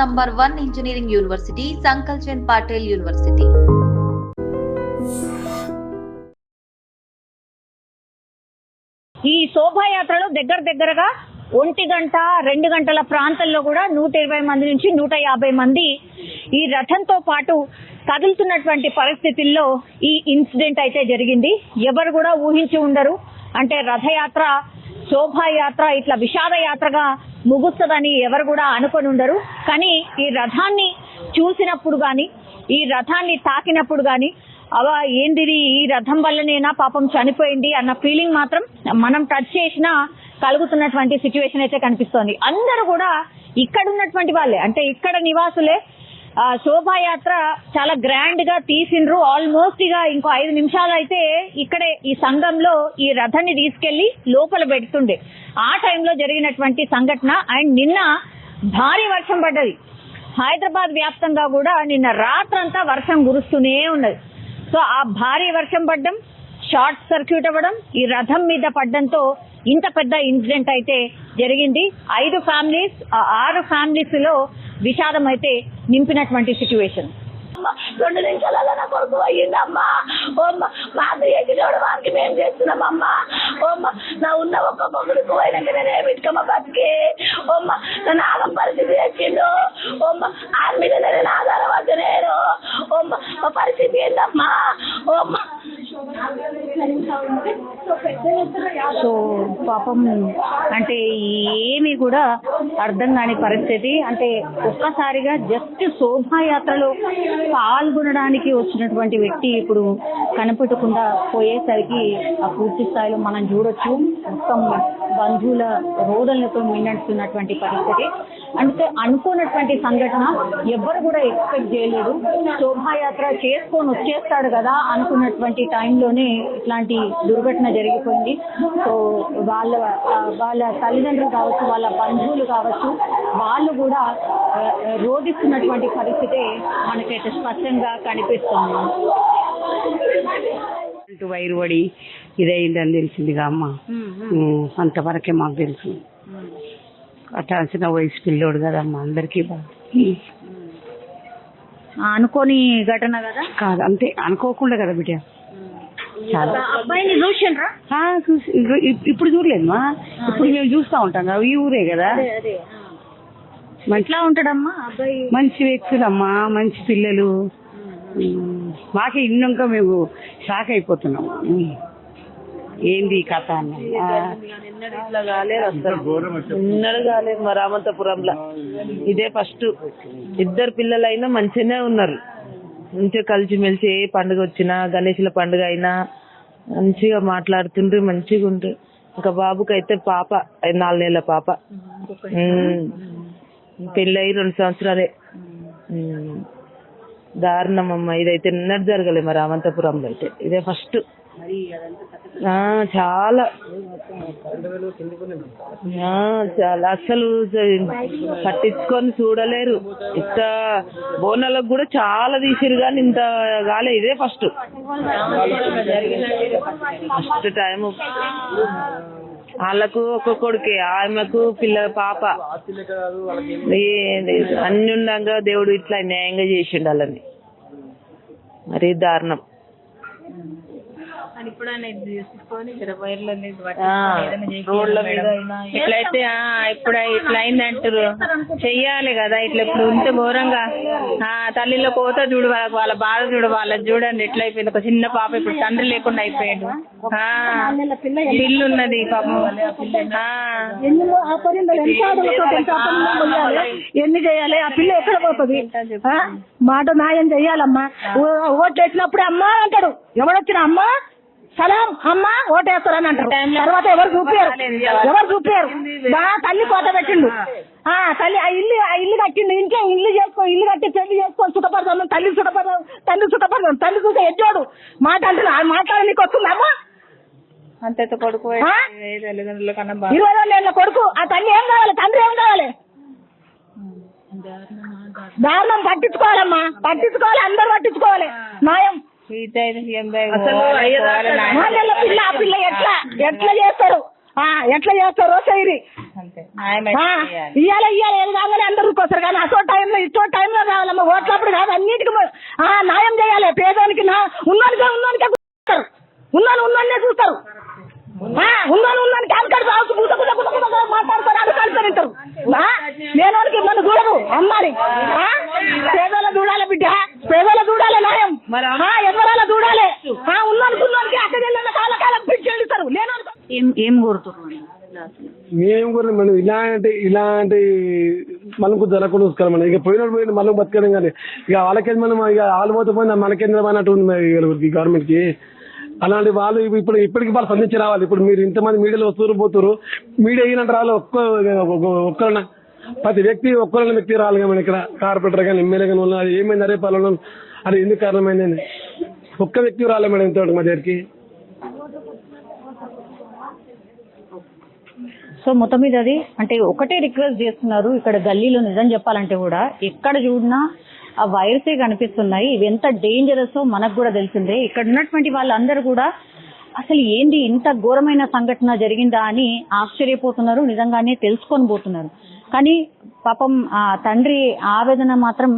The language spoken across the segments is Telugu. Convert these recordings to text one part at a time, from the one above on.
Number one engineering university Sankalchand Patel university. ఈ శోభాయాత్రలో దగ్గర దగ్గరగా ఒంటి గంట రెండు గంటల ప్రాంతంలో కూడా నూట ఇరవై మంది నుంచి నూట యాభై మంది ఈ రథంతో పాటు కదులుతున్నటువంటి పరిస్థితుల్లో ఈ ఇన్సిడెంట్ అయితే జరిగింది. ఎవరు కూడా ఊహించి ఉండరు. అంటే రథయాత్ర శోభాయాత్ర ఇట్లా విషాద యాత్రగా ముగుస్తుందని ఎవరు కూడా అనుకొని ఉండరు. కానీ ఈ రథాన్ని చూసినప్పుడు కానీ ఈ రథాన్ని తాకినప్పుడు కానీ అవా ఏందిది ఈ రథం వల్లనేనా పాపం చనిపోయింది అన్న ఫీలింగ్ మాత్రం మనం టచ్ చేసినా కలుగుతున్నటువంటి సిచ్యువేషన్ అయితే కనిపిస్తోంది. అందరూ కూడా ఇక్కడ ఉన్నటువంటి వాళ్ళే అంటే ఇక్కడ నివాసులే శోభాయాత్ర చాలా గ్రాండ్గా తీసిండ్రు. ఆల్మోస్ట్ ఇక ఇంకో ఐదు నిమిషాలు అయితే ఇక్కడే ఈ సంఘంలో ఈ రథాన్ని తీసుకెళ్ళి లోపల పెడుతుండే. ఆ టైంలో జరిగినటువంటి సంఘటన అండ్ నిన్న భారీ వర్షం పడ్డది. హైదరాబాద్ వ్యాప్తంగా కూడా నిన్న రాత్రంతా వర్షం కురుస్తూనే ఉన్నది. సో ఆ భారీ వర్షం పడ్డం షార్ట్ సర్క్యూట్ అవ్వడం ఈ రథం మీద పడ్డంతో ఇంత పెద్ద ఇన్సిడెంట్ అయితే జరిగింది. ఐదు ఫ్యామిలీస్ ఆరు ఫ్యామిలీస్లో విషాదం అయితే నింపినటువంటి సిచ్యువేషన్ రెండు నిమిషాలలో నా కొడుకు అయ్యిందమ్మా ఓమ్మ మాకు ఎగినోడు వారికి మేము చేస్తున్నామమ్మా. ఓమ్మ నా ఉన్న ఒక్క కొడుకు పోయినాక నేను ఏమిటికమ్మ బతికి? ఓమ్మ నా నాగం పరిస్థితి తెచ్చిండు. ఓమ్మ ఆర్మీలో నేను ఆధారపడ్డ నేను. ఓమ్మ మా పరిస్థితి ఏందమ్మా? ఓమ్మ సో పాపం అంటే ఏమి కూడా అర్థం కాని పరిస్థితి. అంటే ఒక్కసారిగా జస్ట్ శోభాయాత్రలో పాల్గొనడానికి వచ్చినటువంటి వ్యక్తి ఇప్పుడు కనపెట్టకుండా పోయేసరికి ఆ పూర్తి స్థాయిలో మనం చూడొచ్చు. మొత్తం బంధువుల రోదలతో మిన్నట్టున్నటువంటి పరిస్థితి. అంటే అనుకోనటువంటి సంఘటన ఎవ్వరు కూడా ఎక్స్పెక్ట్ చేయలేదు. శోభాయాత్ర చేసుకొని వచ్చేస్తాడు కదా అనుకున్నటువంటి టైంలోనే ఇట్లాంటి దుర్ఘటన జరిగిపోయింది. సో వాళ్ళ వాళ్ళ తల్లిదండ్రులు కావచ్చు వాళ్ళ బంధువులు కావచ్చు వాళ్ళు కూడా రోధిస్తున్నటువంటి పరిస్థితి మనకైతే స్పష్టంగా కనిపిస్తుంది. అంటూ వైరు పడి ఇదైందని తెలిసిందిగా అమ్మ. అంతవరకే మాకు తెలుసు. కట్టాల్సిన వయసు పిల్లోడు కదమ్మా అందరికీ అనుకోని ఘటన కదా? కాదు అంతే అనుకోకుండా కదా బిడ్డ. చాలా అబ్బాయిని చూసిండ్రా? ఆ, చూసి ఇప్పుడు చూడలేదమ్మా ఇప్పుడు మేము చూస్తా ఉంటాం కదా ఈ ఊరే కదా. ఎట్లా ఉంటాడమ్మా అబ్బాయి? మంచి వ్యక్తులమ్మా మంచి పిల్లలు. మాకే ఇన్నాక మేము షాక్ అయిపోతున్నాం. ఏంది ఈ కథ అని. ఆ, ఇట్లా కాలేదు అసలు. ఉన్నడు కాలేదు మా రామంతపురంలో ఇదే ఫస్ట్ ఇద్దరు పిల్లలైనా మంచిగానే ఉన్నారు. మంచిగా కలిసిమెలిసి ఏ పండుగ వచ్చినా గణేషుల పండుగ అయినా మంచిగా మాట్లాడుతుండ్రు మంచిగా ఉండ్రు. ఇంకా బాబుకి అయితే పాప నాలుగు నెలల పాప. పెళ్ళయి రెండు సంవత్సరాలే. దారుణం అమ్మ ఇదైతే నిన్నటి జరగలే మా రామంతపురంలో అయితే. ఇదే ఫస్ట్ చాలా. ఆ, చాలా. అసలు పట్టించుకొని చూడలేరు. ఇంత బోనాలకు కూడా చాలా తీసిరు కానీ ఇంత కాలే. ఇదే ఫస్ట్. ఫస్ట్ టైం వాళ్ళకు ఒక కొడుకే ఆమెకు పిల్ల పాప. అన్ని ఉండగా దేవుడు ఇట్లా న్యాయంగా చేసిండు వాళ్ళని. మరీ దారుణం. రోడ్ల మీద అయినా ఇట్లయితే ఆ, ఇప్పుడు ఇట్లా అయిందంటారు చెయ్యాలి కదా ఇట్లా ఇప్పుడు ఉంటే ఘోరంగా. ఆ తల్లిలో కోత చూడు వాళ్ళకి వాళ్ళ బాధ చూడు వాళ్ళకి చూడండి ఎట్లా అయిపోయింది ఒక చిన్న పాప ఇప్పుడు తండ్రి లేకుండా అయిపోయాడు. ఆ పిల్లు ఉన్నది పాపం. ఆ, ఎన్ని చేయాలి? ఆ పిల్ల ఎక్కడ పోతుంది? ఆ? మాట న్యాయం చెయ్యాలమ్మా ఓట్లు వేసినప్పుడే అమ్మా అంటాడు. ఎవడొచ్చిన అమ్మా? సలాం అమ్మా ఓటేస్తారని అంటారు. తర్వాత ఎవరు చూపారు ఎవరు చూపారు బా తల్లి కోత పెట్టిండు. ఆ. తల్లి ఆ ఇల్లు ఆ ఇల్లు కట్టిండు. ఇంట్లో ఇల్లు చేసుకో ఇల్లు కట్టి పెళ్ళి చేసుకొని సుఖపడతాను తల్లి సుఖపడతాను తల్లి సుఖపడతాను తల్లి చూసే ఎడ్జోడు మాట అంటున్నా ఆ మాట్లాడడానికి వస్తుంది అమ్మా? అంతతో కొడుకు బాగా. ఇరవై ఏళ్ళ కొడుకు ఆ తల్లి ఏం కావాలి తండ్రి ఏం కావాలి? దారుణం పట్టించుకోవాలమ్మా. పట్టించుకోవాలి అందరు పట్టించుకోవాలి. న్యాయం పిల్ల ఆ పిల్ల ఎట్లా? ఎట్లా చేస్తారు? ఆ ఎట్లా చేస్తారో? సైరి. ఇయ్యాలి ఇయ్యాలి ఏది కాగానే అందరూ వస్తారు కానీ అసో టైంలో ఇటో టైంలో కావాలమ్మా ఓట్లప్పుడు కాదు అన్నిటికీ న్యాయం చేయాలి. పేదోనికి ఉన్నోనికే ఉన్నోనికే చూస్తారు. ఉన్నాను ఉన్నోన్నే చూస్తారు. ఆ, ఉన్నాను ఉన్నాను కాలికాడు గుద గుద మాట్లాడతారు అడుగుతారు తింటారు లేనోనికి మన చూడరు అమ్మాలి ఆ, పేదోళ్ళ చూడాలి బిడ్డ పేదోళ్ళ చూడాలి న్యాయం ఆ, ఎవరాల చూడాలి ఆ, ఉన్నోనికి ఉన్నోనికి అక్కడ కాల కాలం పిచ్చి వెళ్తారు లేనోనికి ఏం ఏం కోరుతున్నారు మేము కూడా మనం ఇలాంటి ఇలాంటి మనకు జరగకుండా చూసుకోవాలి మనం ఇక పోయిన పోయిన మళ్ళీ బతకడం కానీ ఇక వాళ్ళకేది మనం ఇక వాళ్ళు పోతే పోయిన మనకేంద్రం అన్నట్టు ఉంది మరి గవర్నమెంట్కి. అలాంటి వాళ్ళు ఇప్పుడు ఇప్పటికి వాళ్ళు స్పందించి రావాలి. ఇప్పుడు మీరు ఇంతమంది మీడియాలో వస్తున్నారు పోతున్నారు. మీడియా అయినంత రావాలి ఒక్క ఒక్కరన్నా ప్రతి వ్యక్తి ఒక్కరిన వ్యక్తి రాలి మన ఇక్కడ. కార్పొరేటర్ కానీ ఎమ్మెల్యే కానీ వాళ్ళు అది ఏమైంది అరే పాలన? అది ఎందుకు కారణమైందని? ఒక్క వ్యక్తి రాలే మేడం ఇంతవరకు మా దగ్గరికి. సో మొత్తం మీద అది అంటే ఒకటే రిక్వెస్ట్ చేస్తున్నారు ఇక్కడ గల్లీలో నిజం చెప్పాలంటే కూడా ఎక్కడ చూడినా ఆ వైరసే కనిపిస్తున్నాయి ఇవి ఎంత డేంజరస్ మనకు కూడా తెలిసిందే. ఇక్కడ ఉన్నటువంటి వాళ్ళందరూ కూడా అసలు ఏంది ఇంత ఘోరమైన సంఘటన జరిగిందా అని ఆశ్చర్యపోతున్నారు నిజంగానే తెలుసుకొని పోతున్నారు. కానీ పాపం ఆ తండ్రి ఆవేదన మాత్రం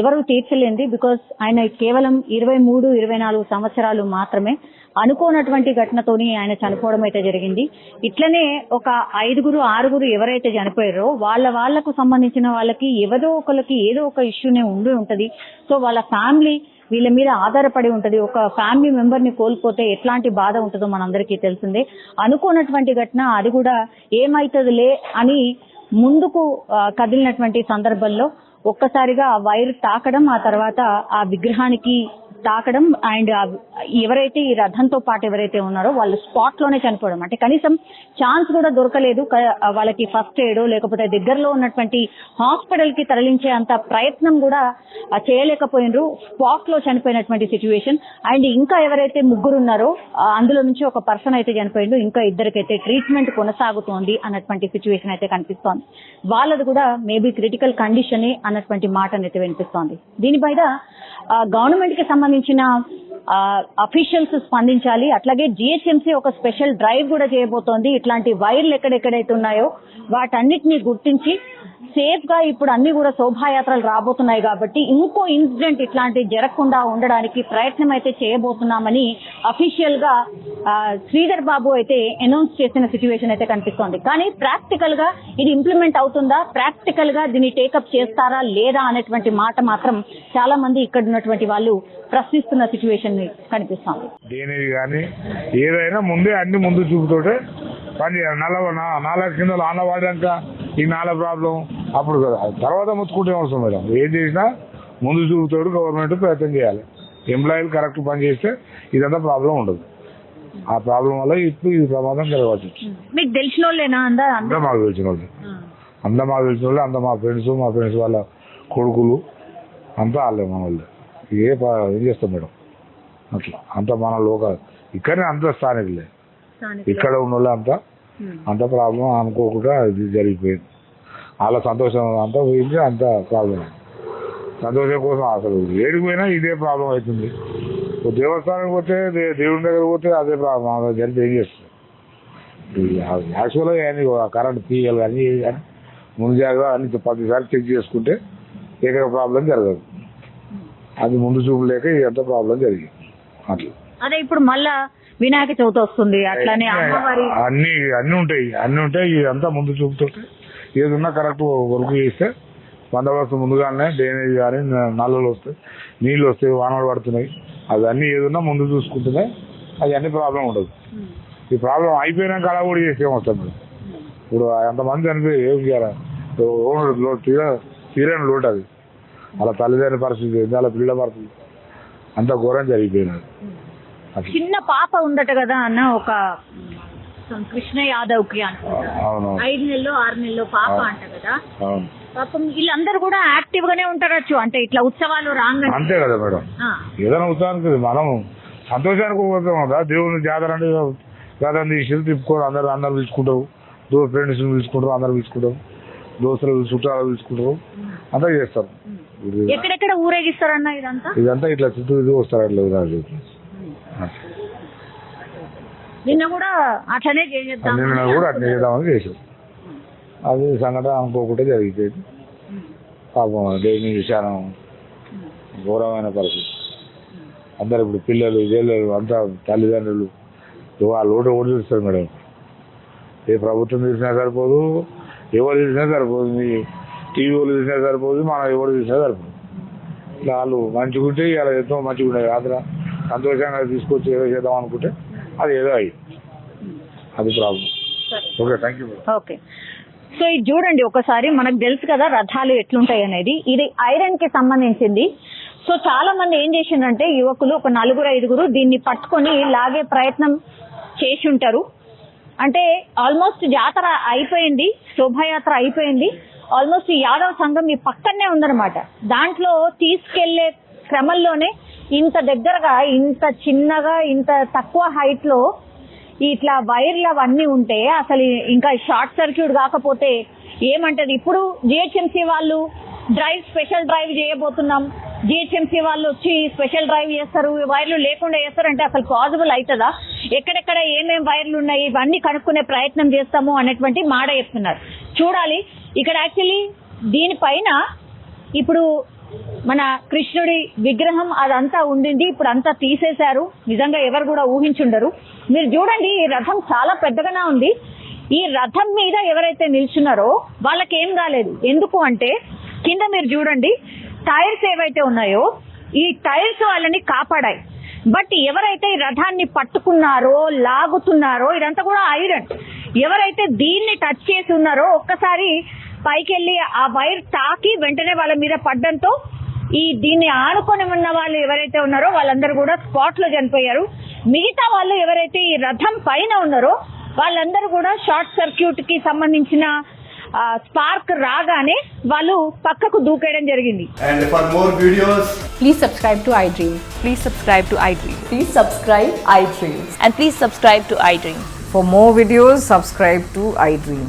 ఎవరు తీర్చలేంది బికాస్ ఆయన కేవలం ఇరవై మూడు ఇరవై నాలుగు సంవత్సరాలు మాత్రమే అనుకోనటువంటి ఘటనతోని ఆయన చనిపోవడం అయితే జరిగింది. ఇట్లనే ఒక ఐదుగురు ఆరుగురు ఎవరైతే చనిపోయారో వాళ్ళ వాళ్ళకు సంబంధించిన వాళ్ళకి ఎవరో ఒకరికి ఏదో ఒక ఇష్యూనే ఉండి ఉంటది. సో వాళ్ళ ఫ్యామిలీ వీళ్ళ మీద ఆధారపడి ఉంటది. ఒక ఫ్యామిలీ మెంబర్ని కోల్పోతే ఎట్లాంటి బాధ ఉంటుందో మనందరికీ తెలిసిందే. అనుకోనటువంటి ఘటన అది కూడా ఏమైతుందిలే అని ముందుకు కదిలినటువంటి సందర్భంలో ఒక్కసారిగా ఆ వైర్ తాకడం ఆ తర్వాత ఆ విగ్రహానికి తాకడం అండ్ ఎవరైతే ఈ రథంతో పాటు ఎవరైతే ఉన్నారో వాళ్ళు స్పాట్లోనే చనిపోవడం. అంటే కనీసం ఛాన్స్ కూడా దొరకలేదు. వాళ్ళకి ఫస్ట్ ఎయిడ్ లేకపోతే దగ్గరలో ఉన్నటువంటి హాస్పిటల్కి తరలించే అంత ప్రయత్నం కూడా చేయలేకపోయినరు. స్పాట్లో చనిపోయినటువంటి సిచ్యువేషన్. అండ్ ఇంకా ఎవరైతే ముగ్గురు ఉన్నారో అందులో నుంచి ఒక పర్సన్ అయితే చనిపోయిండు. ఇంకా ఇద్దరికైతే ట్రీట్మెంట్ కొనసాగుతోంది అన్నటువంటి సిచ్యువేషన్ అయితే కనిపిస్తోంది. వాళ్ళది కూడా మేబీ క్రిటికల్ కండిషన్ అన్నటువంటి మాట అయితే వినిపిస్తోంది. దీనిపైన గవర్నమెంట్కి సంబంధించిన అఫీషియల్స్ స్పందించాలి. అట్లాగే జిహెచ్ఎంసీ ఒక స్పెషల్ డ్రైవ్ కూడా చేయబోతోంది. ఇట్లాంటి వైర్లు ఎక్కడెక్కడైతే ఉన్నాయో వాటన్నిటిని గుర్తించి సేఫ్గా ఇప్పుడు అన్ని కూడా శోభాయాత్రలు రాబోతున్నాయి కాబట్టి ఇంకో ఇన్సిడెంట్ ఇట్లాంటి జరగకుండా ఉండడానికి ప్రయత్నం అయితే చేయబోతున్నామని అఫీషియల్గా శ్రీధర్ బాబు అయితే అనౌన్స్ చేసిన సిచ్యువేషన్ అయితే కనిపిస్తోంది. కానీ ప్రాక్టికల్గా ఇది ఇంప్లిమెంట్ అవుతుందా? ప్రాక్టికల్గా దీన్ని టేకప్ చేస్తారా లేదా అనేటువంటి మాట మాత్రం చాలా మంది ఇక్కడ ఉన్నటువంటి వాళ్ళు ప్రశ్నిస్తున్న సిచ్యువేషన్ కనిపిస్తోంది. దేనిది కానీ ఏదైనా ముందే అన్ని ముందు చూపుతోటే పని చేయాలి. నాలుగు కింద నాన్న ఈ నాల ప్రాబ్లం. అప్పుడు కదా తర్వాత ముచ్చుకుంటే అవసరం మేడం? ఏం చేసినా ముందు చూపుతోడు గవర్నమెంట్ ప్రయత్నం చేయాలి. ఎంప్లాయీలు కరెక్ట్ పని చేస్తే ఇదంతా ప్రాబ్లం ఉండదు. ఆ ప్రాబ్లం వల్ల ఇప్పుడు ఈ ప్రమాదం జరగవచ్చు. మీకు తెలిసిన వాళ్ళేనా అందా? అంతా మాకు తెలిసిన వాళ్ళు అంతా మాకు తెలిసిన వాళ్ళు అంతా మా ఫ్రెండ్స్ మా ఫ్రెండ్స్ వాళ్ళ కొడుకులు అంతా వాళ్ళే మన వాళ్ళు. ఏ ఏం చేస్తాం మేడం? అట్లా. అంత మన లోక. ఇక్కడనే అంత స్థానికులే. ఇక్కడ ఉన్న వాళ్ళు అంతా అంత ప్రాబ్లం అనుకోకుండా ఇది జరిగిపోయింది. వాళ్ళ సంతోషం అంతా పోయింది అంత ప్రాబ్లం. సంతోషం కోసం అసలు ఏడికి పోయినా ఇదే ప్రాబ్లం అవుతుంది. ఓ దేవస్థానానికి పోతే దే- దేవుని దగ్గర పోతే అదే ప్రాబ్లం. అలా జరిగితే ఏం చేస్తుంది యాక్చువల్గా కానీ కరెంట్ తీయాలి కానీ కానీ ముందు జాగ్రత్త అన్ని ప్రతిసారి చెక్ చేసుకుంటే ఏక ప్రాబ్లం జరగదు. అది ముందు చూపు లేక ఇదంతా ప్రాబ్లం జరిగింది. అట్లా. అదే ఇప్పుడు మళ్ళా వినాయక చవితి వస్తుంది అట్లానే అమ్మవారి అన్ని అన్ని ఉంటాయి అన్ని ఉంటాయి ఇదంతా ముందు చూపుతుంటే ఏదన్నా కరెక్ట్ వర్క్ చేస్తే బందోబస్తు ముందుగానే డ్రైనేజ్ కానీ నల్లలు వస్తాయి నీళ్ళు వస్తాయి వానలు పడుతున్నాయి. అవన్నీ ఏదన్నా ముందు చూసుకుంటేనే అది అన్ని ప్రాబ్లం ఉండదు. ఈ ప్రాబ్లం అయిపోయినాక అలా కూడా చేసేం వస్తాం ఇప్పుడు ఎంతమంది చనిపోయి ఏం చేయాలి? తీర- తీరని లోటు అది. అలా తల్లిదండ్రుల పరిస్థితి అలా పిల్లల పరిస్థితి. అంత ఘోరం జరిగిపోయినది. చిన్న పాప ఉందట కదా అన్న ఒక కృష్ణ యాదవ్కి అవును ఐదు నెలలు ఆరు నెలలు పాప అంట కదా. అవును. పాపం వీళ్ళందరూ కూడా యాక్టివ్ గానే ఉంటారచ్చు. అంటే ఇట్లా ఉత్సవాలు రాగానే. అంతే కదా మేడం. ఏదైనా ఉత్సాహానికి మనం సంతోషానికి పోతాం కదా. దేవుని జాతర అంటే రథం తీసి తిప్పుకోవడం అందరు అందరు పిలుచుకుంటారు. దో ఫ్రెండ్స్ పిలుచుకుంటారు అందరు పిలుచుకుంటారు. దోస్తులు చుట్టాలు పిలుచుకుంటారు. అంతా చేస్తారు. ఎక్కడెక్కడ ఊరేగిస్తారన్న ఇదంతా? ఇదంతా ఇట్లా చుట్టూ ఇది వస్తారు అట్లా. నిన్న కూడా అట్లనే చేసేద్దాం నిన్న కూడా అట్లా చేద్దామని చేసాం అది సంఘటన అనుకోకుండా జరిగిపోయింది. పాపం దేని చాలా ఘోరమైన పరిస్థితి. అందరు ఇప్పుడు పిల్లలు జల్లలు అంతా తల్లిదండ్రులు వాళ్ళు ఓటు ఓటు చూస్తారు మేడం. ఏ ప్రభుత్వం చూసినా సరిపోదు ఎవరు చూసినా సరిపోదు మీ టీవీ వాళ్ళు చూసినా సరిపోదు మన ఎవరు చూసినా సరిపోదు. ఇట్లా వాళ్ళు మంచిగుంటే ఇలా ఎంతో మంచిగా ఉండేది ఆదర సంతోషంగా తీసుకొచ్చి ఏదో చేద్దాం అనుకుంటే అది ఏదో అయ్యి అది problem okay thank you okay so ఇది చూడండి ఒకసారి మనకు తెలుసు కదా రథాలు ఎట్లుంటాయి అనేది. ఇది ఐరన్కి సంబంధించింది. సో చాలా మంది ఏం చేసిండ్రంటే యువకులు ఒక నలుగురు ఐదుగురు దీన్ని పట్టుకొని లాగే ప్రయత్నం చేసి ఉంటారు అంటే ఆల్మోస్ట్ జాతర అయిపోయింది శోభాయాత్ర అయిపోయింది. ఆల్మోస్ట్ ఈ యాదవ సంఘం ఈ పక్కనే ఉందన్నమాట. దాంట్లో తీసుకెళ్ళే క్రమంలోనే ఇంత దగ్గరగా ఇంత చిన్నగా ఇంత తక్కువ హైట్లో ఇట్లా వైర్లు అవన్నీ ఉంటే అసలు ఇంకా షార్ట్ సర్క్యూట్ కాకపోతే ఏమంటది? ఇప్పుడు జిహెచ్ఎంసీ వాళ్ళు డ్రైవ్ స్పెషల్ డ్రైవ్ చేయబోతున్నాం. జిహెచ్ఎంసీ వాళ్ళు వచ్చి స్పెషల్ డ్రైవ్ చేస్తారు. వైర్లు లేకుండా చేస్తారంటే అసలు పాసిబుల్ అవుతుందా ఎక్కడెక్కడ ఏమేమి వైర్లు ఉన్నాయి? ఇవన్నీ కనుక్కునే ప్రయత్నం చేస్తాము అనేటువంటి మాట చెప్తున్నారు. చూడాలి. ఇక్కడ యాక్చువల్లీ దీనిపైన ఇప్పుడు మన కృష్ణుడి విగ్రహం అదంతా ఉండింది ఇప్పుడు అంతా తీసేశారు. నిజంగా ఎవరు కూడా ఊహించుండరు. మీరు చూడండి ఈ రథం చాలా పెద్దగానే ఉంది. ఈ రథం మీద ఎవరైతే నిల్చున్నారో వాళ్ళకి ఏం కాలేదు ఎందుకు అంటే కింద మీరు చూడండి టైర్స్ ఏవైతే ఉన్నాయో ఈ టైర్స్ వాళ్ళని కాపాడాయి. బట్ ఎవరైతే ఈ రథాన్ని పట్టుకున్నారో లాగుతున్నారో ఇదంతా కూడా ఐరన్. ఎవరైతే దీన్ని టచ్ చేసి ఉన్నారో ఒక్కసారి పైకి వెళ్ళి ఆ వైర్ తాకి వెంటనే వాళ్ళ మీద పడ్డంతో ఈ దీన్ని ఆడుకొని ఉన్న వాళ్ళు ఎవరైతే ఉన్నారో వాళ్ళందరూ కూడా స్పాట్లో చనిపోయారు. మిగతా వాళ్ళు ఎవరైతే ఈ రథం పైన ఉన్నారో వాళ్ళందరూ కూడా షార్ట్ సర్క్యూట్కి సంబంధించిన స్పార్క్ రాగానే వాళ్ళు పక్కకు దూకేయడం జరిగింది. Please subscribe to I Dream please subscribe to I Dream please subscribe I Dream and please subscribe to I Dream for more videos subscribe to I Dream